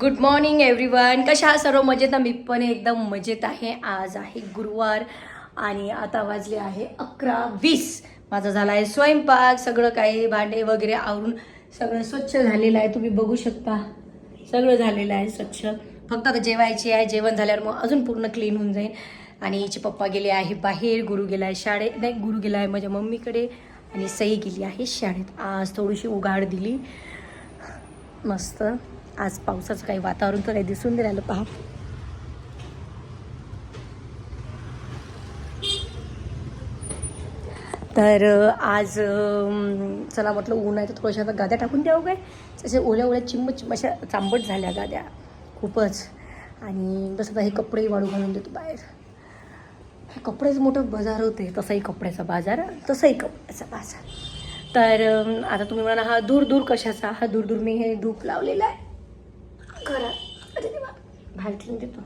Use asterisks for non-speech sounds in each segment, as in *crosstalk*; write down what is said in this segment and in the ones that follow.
Good morning everyone कशा आहात? सर्व मजेत? मी पण एकदम मजेत आहे. आज आहे गुरुवार आणि आता वाजले आहे अकरा वीस. माझा झाला आहे स्वयंपाक सगळं काही भांडे वगैरे आवरून सगळं स्वच्छ झालेलं आहे. तुम्ही बघू शकता. सगळं झालेलं आहे स्वच्छ. फक्त आता जेवायची आहे. जेवण झाल्यावर मग अजून पूर्ण क्लीन होऊन जाईल. आणि हिचे पप्पा गेले आहे बाहेर. गुरु गेला आहे शाळेत. नाही गुरु गेला आहे माझ्या मम्मीकडे. आणि सई गेली आहे शाळेत. आज थोडीशी उघाड दिली. मस्त. आज पावसाचं काही वातावरण तर काही दिसून नाही राहिलं पहा. तर आज चला म्हटलं ऊन आहे तर थोड्याशा आता गाद्या टाकून द्यावं काय तसे ओल्या ओल्या चिंब चिंब अशा चांबट झाल्या गाद्या. खूपच. आणि बस आता हे कपडेही वाढू घालून देतो बाहेर. हे कपडेच मोठं बाजार होते. तसाही कपड्याचा बाजार तसाही कपड्याचा बाजार. तर आता तुम्ही म्हणा हा दूर दूर कशाचा? हा दूर दूर मी हे धूप लावलेला आहे. घरात अरे देवा बाहेर ठेवून देतो.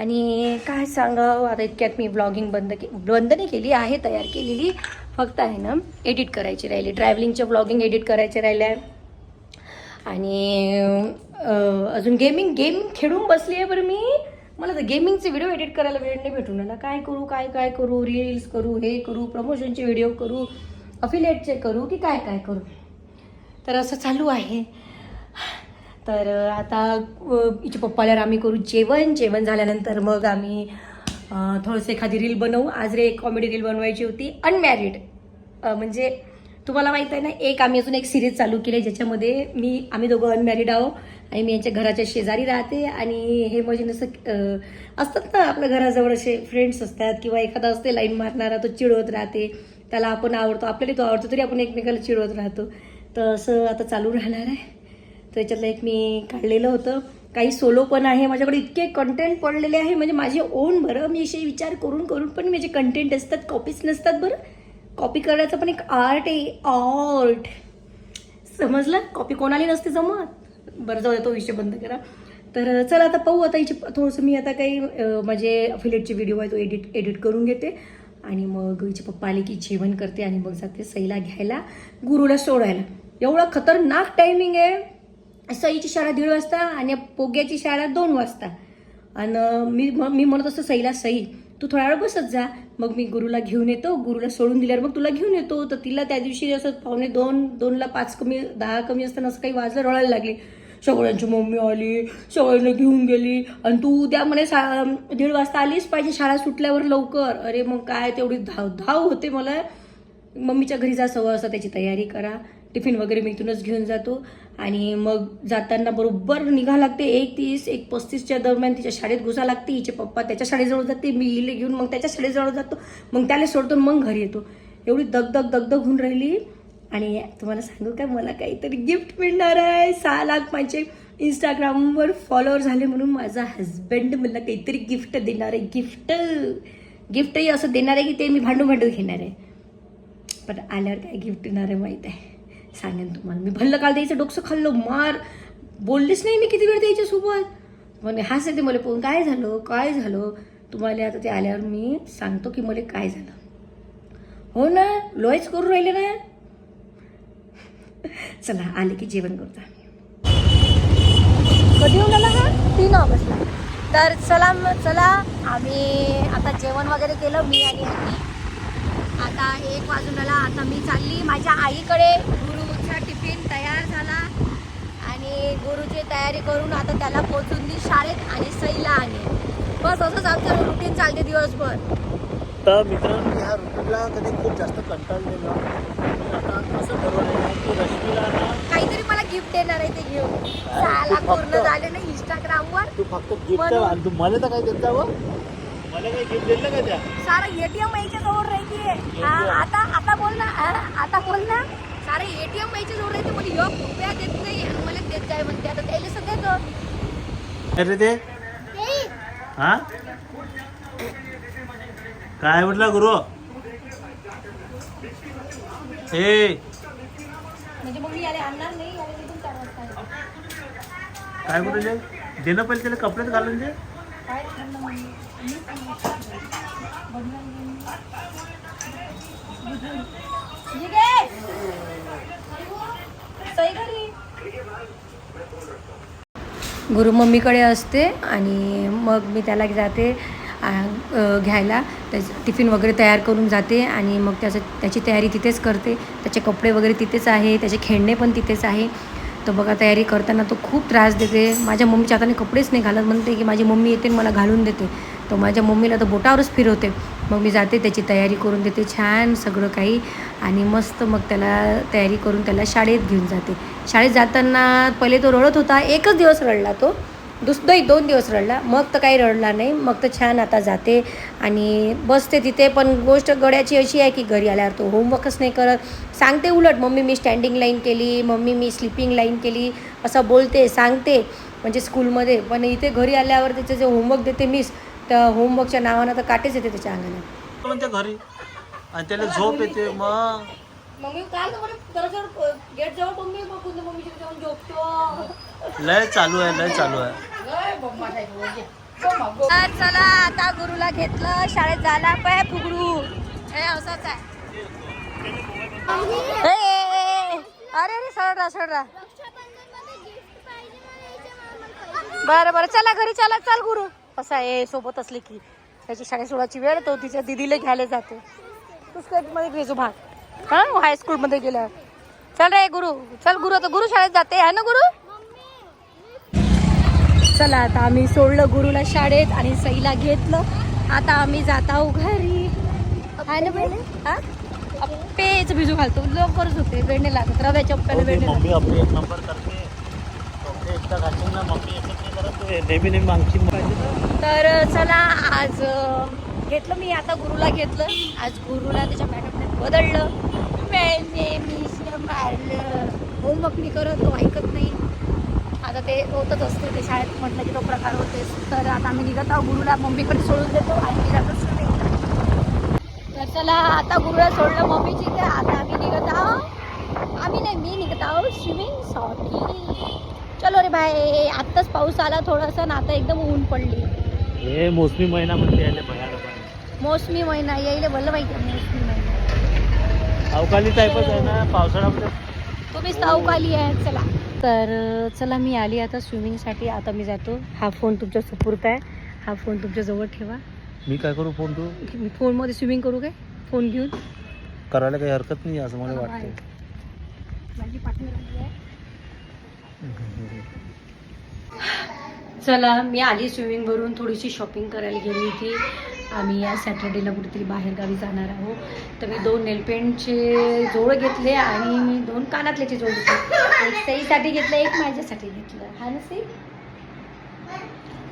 आणि काय सांगावं आता इतक्यात मी ब्लॉगिंग बंद के बंद नाही केली आहे तयार केलेली. फक्त आहे ना एडिट करायची राहिली. ट्रॅव्हलिंगचे ब्लॉगिंग एडिट करायचे राहिले. आहे आणि अजून गेमिंग गेमिंग खेळून बसली आहे बरं मी. मला तर गेमिंगचे व्हिडिओ एडिट करायला वेळ नाही भेटून राहिला. काय करू काय काय करू रील्स करू हे करू प्रमोशनचे व्हिडिओ करू अफिलेटचे करू की काय काय करू? तर असं चालू आहे. तर आता अ, हिच्या पप्पाला आम्ही करू जेवण. जेवण झाल्यानंतर मग आम्ही थोडंसं एखादी रील बनवू. आज रे एक कॉमेडी रील बनवायची होती अनमॅरिड म्हणजे तुम्हाला माहीत आहे ना एक आम्ही अजून एक सिरीज चालू केली आहे ज्याच्यामध्ये मी आम्ही दोघं अनमॅरिड आहो आणि मी यांच्या घराच्या शेजारी राहते आणि हे म्हणजे जसं असतात ना आपल्या घराजवळ असे फ्रेंड्स असतात किंवा एखादा असते लाईन मारणारा तो चिडवत राहते. त्याला आपण आवडतो आपल्याला तो आवडतो तरी आपण एकमेकाला चिडवत राहतो. तर असं आता चालू राहणार आहे. तर याच्यातलं एक मी काढलेलं होतं. काही सोलो पण आहे. माझ्याकडे इतके कंटेंट पडलेले आहे. म्हणजे माझे ओन बरं. मी असे विचार करून करून पण माझे कंटेंट असतात कॉपीच नसतात बरं. कॉपी करायचं पण एक आर्ट आहे. आर्ट समजलं? कॉपी कोणाली नसते जमत? बरं जाऊ तो विषय बंद करा. तर चला आता पाहू. आता हिची थोडंसं मी आता काही माझे अफिलेटचे व्हिडिओ आहे तो एडिट एडिट करून घेते. आणि मग हिचे पप्पा आले की जेवण करते आणि मग जाते सईला घ्यायला गुरुला सोडायला. एवढा खतरनाक टायमिंग आहे. सईची शाळा दीड वाजता आणि पोग्याची शाळा दोन वाजता. आणि मी म- मी म्हणत असतो सईला सई तू थोडा वेळ बसत जा. मग मी गुरुला घेऊन येतो. गुरुला सोडून दिल्यावर मग तुला घेऊन येतो. तर तिला त्या दिवशी असं पावणे दोन दोनला पाच कमी दहा कमी असताना असं काही वाजलं रळायला लागली. सगळ्यांची मम्मी आली. सगळ्यांना घेऊन गेली. आणि तू उद्या म्हणे सा दीड वाजता आलीच पाहिजे शाळा सुटल्यावर लवकर. अरे मग काय? तेवढी धाव धाव होते मला. मम्मीच्या घरी जा सवय असं त्याची तयारी करा. टिफिन वगैरे मी इथूनच घेऊन जातो. आणि मग जाताना बरोबर निघा लागते. एक तीस एक पस्तीसच्या दरम्यान तिच्या शाळेत घुसा लागते. हिचे पप्पा त्याच्या शाळेजवळ जाते. मी हिला घेऊन मग त्याच्या शाळेजवळ जातो. मग त्याला सोडतो मग घरी येतो. एवढी दगदग दगदग होऊन राहिली. आणि तुम्हाला सांगू काय मला काहीतरी गिफ्ट मिळणार आहे. सहा लाख माझे इंस्टाग्रामवर फॉलोअर झाले म्हणून माझा हजबंड मला काहीतरी गिफ्ट देणार आहे. गिफ्ट गिफ्टही असं देणार आहे की ते मी भांडू भांडू घेणार आहे. पण आल्यावर काय गिफ्ट देणार आहे माहीत आहे. सांगेन तुम्हाला. मी भल्लं काल द्यायचं डोकसं खाल्लं मार. बोललीच नाही मी किती वेळ द्यायच्यासोबत म्हणजे येते मला पाहून काय झालं काय झालं? तुम्हाला आता ते आल्यावर मी सांगतो की मला काय झालं. हो ना? लोयच करून राहिले ना? *laughs* चला आले की जेवण करतो कधी येऊन आला हा? तीन ऑगस्टला. तर चला मग चला. आम्ही आता जेवण वगैरे केलं मी आणि आता एक वाजून आला. आता मी चालली. माझ्या आईकडे गुरुचा टिफिन तयार झाला. आणि गुरुची तयारी करून आता त्याला पोचून दी शाळेत आणि सईला आणि. बस असंच आमचं रुटीन चालते दिवसभर. तर मित्रांनो ह्या ऋतूला कधी खूप जास्त कंटाळलेलो आता असं ठरवलेलं आहे की रश्मीला ना काहीतरी मला गिफ्ट देणार आहे ते घेऊन. फक्त- पूर्ण झाले ना इंस्टाग्रामवर तू फक्त गिफ्ट आणि तू मला तर काय देत जावं मला काही गिफ्ट दिलं का त्या? सारं एटीएम यायच्या जवळ राहते आता आता बोल ना हा, आता बोल ना. सारं एटीएम यायच्या जवळ राहते मला एक रुपया देत नाही. आणि मला देत जाय म्हणते. आता त्याला सध्या अरे ते? हा? काय म्हटलं गुरु? ए. म्हणजे मग मी याला आणणार नाही याला तिथून चार वाजता. येणार. काय बोलले देणं पहिले त्याला कपड्यात घालून दे. काय मग मी? आहे गुरु मम्मीकडे असते आणि मग मी त्याला जाते घ्यायला. त्याचं टिफिन वगैरे तयार करून जाते आणि मग त्याचं त्याची तयारी तिथेच करते. त्याचे कपडे वगैरे तिथेच आहे त्याचे खेळणे पण तिथेच आहे. तर बघा तयारी करताना तो खूप त्रास देते. माझ्या मम्मीच्या हाताने कपडेच नाही घालत म्हणते की माझी मम्मी येते आणि मला घालून देते. तर माझ्या मम्मीला तर बोटावरच फिरवते. मग मी जाते त्याची तयारी करून देते छान सगळं काही. आणि मस्त मग त्याला तयारी करून त्याला शाळेत घेऊन जाते. शाळेत जाताना पहिले तो रडत होता एकच दिवस रडला तो. दुसरंही दोन दिवस रडला. मग तर काही रडला नाही. मग तर छान आता जाते. आणि बसते तिथे पण गोष्ट गड्याची अशी आहे की घरी आल्यावर तो होमवर्कच नाही करत. सांगते उलट मम्मी मी स्टँडिंग लाईन केली. मम्मी मी स्लिपिंग लाईन केली. असं बोलते सांगते म्हणजे स्कूलमध्ये पण इथे घरी आल्यावर त्याचे जे होमवर्क देते मिस तर होमवर्कच्या नावानं तर काटेच येते त्याच्या अंगाने म्हणजे घरी? आणि त्याला झोप येते मग? मम्मी काल गेट जवळ मम्मी मम्मी जाऊन झोपतो. लय चालू आहे लय चालू आहे. तर चला आता गुरुला घेतलं शाळेत झाला पाय फुगडू. हे असंच आहे. ए, ए, ए, ए. अरे अरे सरळ राहा बरं बरं चला घरी चला चल गुरु. असं आहे सोबत असले की. त्याची शाळेत सोडायची वेळ तो तिच्या दिदीला घ्यायला जाते. मध्ये घेजो भाग. हा हायस्कूलमध्ये गेल्या चल रे गुरु. चल गुरु आता गुरु शाळेत जाते. आहे ना गुरु? चला आता आम्ही सोडलं गुरुला शाळेत आणि सईला घेतलं. आता आम्ही जात आहो घरी. आहे ना बेन हा? अप्पेच भिजू घालतो. लवकरच होते वेळ नाही लागत. रव्याच्या अप्प्याला वेळ नाही लागत. तर चला आज घेतलं मी आता गुरुला घेतलं. आज गुरुला त्याच्या मॅडमने बदललं. मैंने मारलं होमवर्क मी करत तो ऐकत नाही. आता ते होतच असते ते शाळेत म्हटलं की तो प्रकार होतेच तर आता आम्ही निघत आहोत गुरुला मम्मीकडे सोडून देतो आणि मी जातो तर चला आता गुरुला सोडलं मम्मीची तर आता आम्ही निघत आहोत. आम्ही नाही मी निघत आहोत स्विमिंगसाठी चलो रे बाय. आत्ताच पाऊस आला थोडासा ना आता एकदम ऊन पडली. हे मोसमी महिना म्हणते यायला बघायला पाहिजे मोसमी महिना येईल भलं माहिती आहे मोसमी महिना. अवकाळी टाईपच आहे ना पावसाळ्यामध्ये. तुम्ही सावकाली आहे चला. तर चला मी आली आता स्विमिंगसाठी. आता मी जातो. हा फोन तुमच्या सुपूर्त आहे. हा फोन तुमच्या जवळ ठेवा. मी काय करू फोन तू? मी फोनमध्ये स्विमिंग करू काय? फोन घेऊन? करायला काही हरकत नाही असं मला वाटतं माझी आहे. चला मी आली स्विमिंग भरून थोडीशी शॉपिंग करायला गेली होती. आम्ही या सॅटर्डेला कुठेतरी बाहेरगावी जाणार आहोत. तर मी दोन नेलपेंटचे जोड घेतले आणि मी दोन कानातल्याचे जोड घेतले. एक सईसाठी घेतलं एक माझ्यासाठी घेतलं. हा ना सई?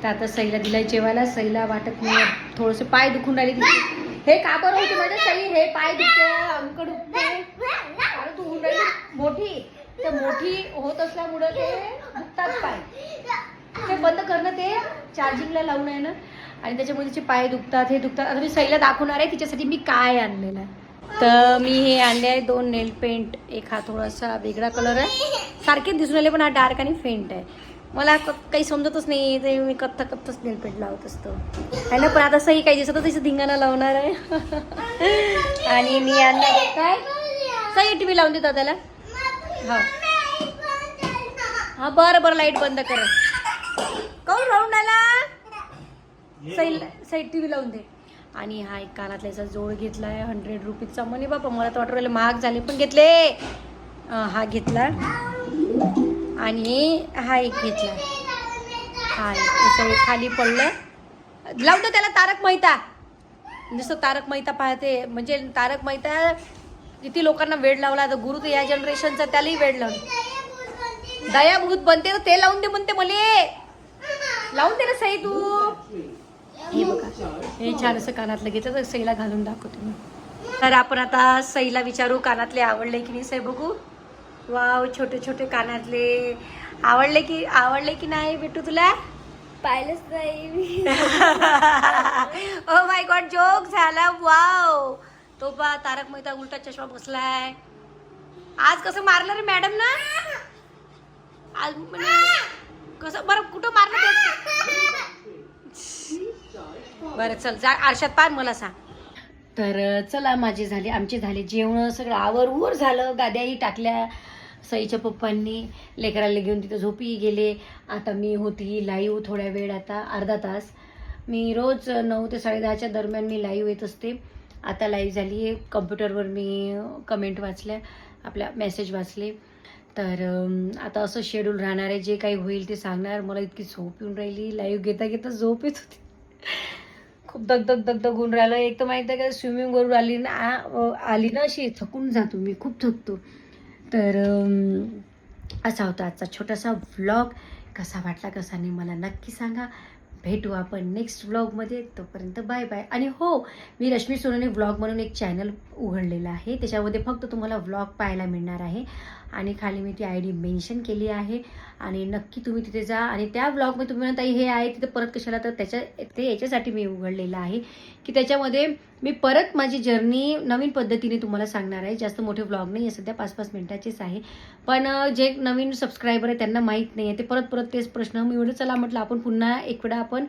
तर आता सईला दिलाय जेवायला. सईला वाटत नाही. थोडंसं पाय दुखून राहिले तिथे. हे का बरं होते माझ्या सई? हे पाय दुखते अंक दुखते मोठी. ते मोठी होत असल्यामुळं ते दुखतात पाय. ते बंद करणं ते चार्जिंगला लावून आहे ना आणि त्याच्यामुळे तिचे पाय दुखतात हे दुखतात. आता मी सईला दाखवणार आहे तिच्यासाठी मी काय आणलेलं आहे. तर मी हे आणले आहे दोन नेल पेंट एक हा थोडासा वेगळा कलर आहे. सारखेच दिसून आले पण हा डार्क आणि फेंट आहे. मला क- काही समजतच नाही ते मी कथ्था कथ्थच नेल पेंट लावत असतो. आहे ना पण आता सही काही दिसत तिचं धिंगाणा लावणार आहे. *laughs* आणि मी आणणार काय? सही टी व्ही लावून देतात त्याला. हा. हा बरं बरं लाइट बंद कर. काऊन राहून आला? सई सई टी व्ही लावून दे. आणि हा एक कानातल्याचा जोड घेतला आहे हंड्रेड रुपीजचा म्हणे बाबा मला तर वाटलं महाग झाले पण घेतले. हा घेतला. आणि हा एक घेतला. हा एक खाली पडलं. लावतो त्याला तारक मेहता. जसं तारक मेहता पाहते. म्हणजे तारक मेहता किती लोकांना वेळ लावला तर गुरु तर या जनरेशनचा त्यालाही वेळ लावला. दयाभूत बनते तर ते लावून दे म्हणते मले. लावून दे ना सई तू. हे बघा हे छान असं कानातलं घेतलं तर सईला घालून दाखवते मी. तर आपण आता सईला विचारू कानातले आवडले की नाही सई बघू? वाव छोटे छोटे कानातले. आवडले की आवडले की नाही भेटू तुला? पाहिलंच नाही ओ माय गॉड जोक झाला वाव. तो पा तारक मेहता उलटा चष्मा बसलाय. आज कसं मारलं रे मॅडम ना? आज म्हणजे कसं बरं कुठं मारलं ते? बरं चल जा आरशात पान मला सांग. तर चला माझे झाले आमचे झाले जेवण सगळं आवर उर झालं. गाद्याही टाकल्या सईच्या पप्पांनी. लेकराला घेऊन तिथं झोपी गेले. आता मी होती लाईव्ह थोड्या वेळ आता अर्धा तास. मी रोज नऊ ते साडेदहाच्या दरम्यान मी लाईव्ह येत असते. आता लाईव्ह झाली आहे. कम्प्युटरवर मी कमेंट वाचल्या आपल्या मेसेज वाचले. तर आता असं शेड्यूल राहणार आहे. जे काही होईल ते सांगणार. मला इतकी झोप येऊन राहिली. लाईव्ह घेता घेता झोप येत होती. खूप दग दग होऊन राहिलं. एक तर माहिती आहे का स्विमिंग करून आली ना आली ना अशी थकून जातो मी. खूप थकतो. तर असा होता आजचा छोटासा व्लॉग कसा वाटला कसा नाही मला नक्की सांगा. भेटू आपण नेक्स्ट व्लॉगमध्ये तोपर्यंत बाय बाय आणि हो मी रश्मी सोनोने व्लॉग म्हणून एक चॅनल उघडलेलं आहे. त्याच्यामध्ये फक्त तुम्हाला व्लॉग पाहायला मिळणार आहे. आणि खाली मी ती आय डी मेन्शन केली आहे. आणि नक्की तुम्ही तिथे जा. आणि त्या ब्लॉगमध्ये तुम्ही म्हणता हे आहे तिथे परत कशाला? तर त्याच्या ते याच्यासाठी मी उघडलेलं आहे. की त्याच्यामध्ये मी परत माझी जर्नी नवीन पद्धतीने तुम्हाला सांगणार आहे. जास्त मोठे व्लॉग नाही आहे. सध्या पाच पाच मिनिटाचेच आहे. पण जे नवीन सबस्क्रायबर आहे त्यांना माहीत नाही आहे. ते परत परत तेच प्रश्न. मी एवढं चला म्हटलं आपण पुन्हा एक वेळा आपण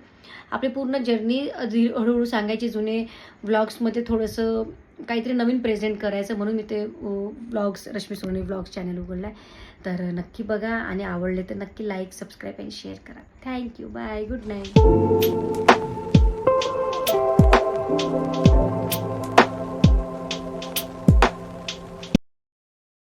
आपली पूर्ण जर्नी हळूहळू सांगायची जुने व्लॉग्समध्ये थोडंसं काहीतरी नवीन प्रेझेंट करायचं म्हणून मी ते blogs Rashmi Soni blogs channel उघडला आहे तर नक्की बघा आणि आवडले तर नक्की लाईक सबस्क्राईब आणि शेअर करा. Thank you bye good night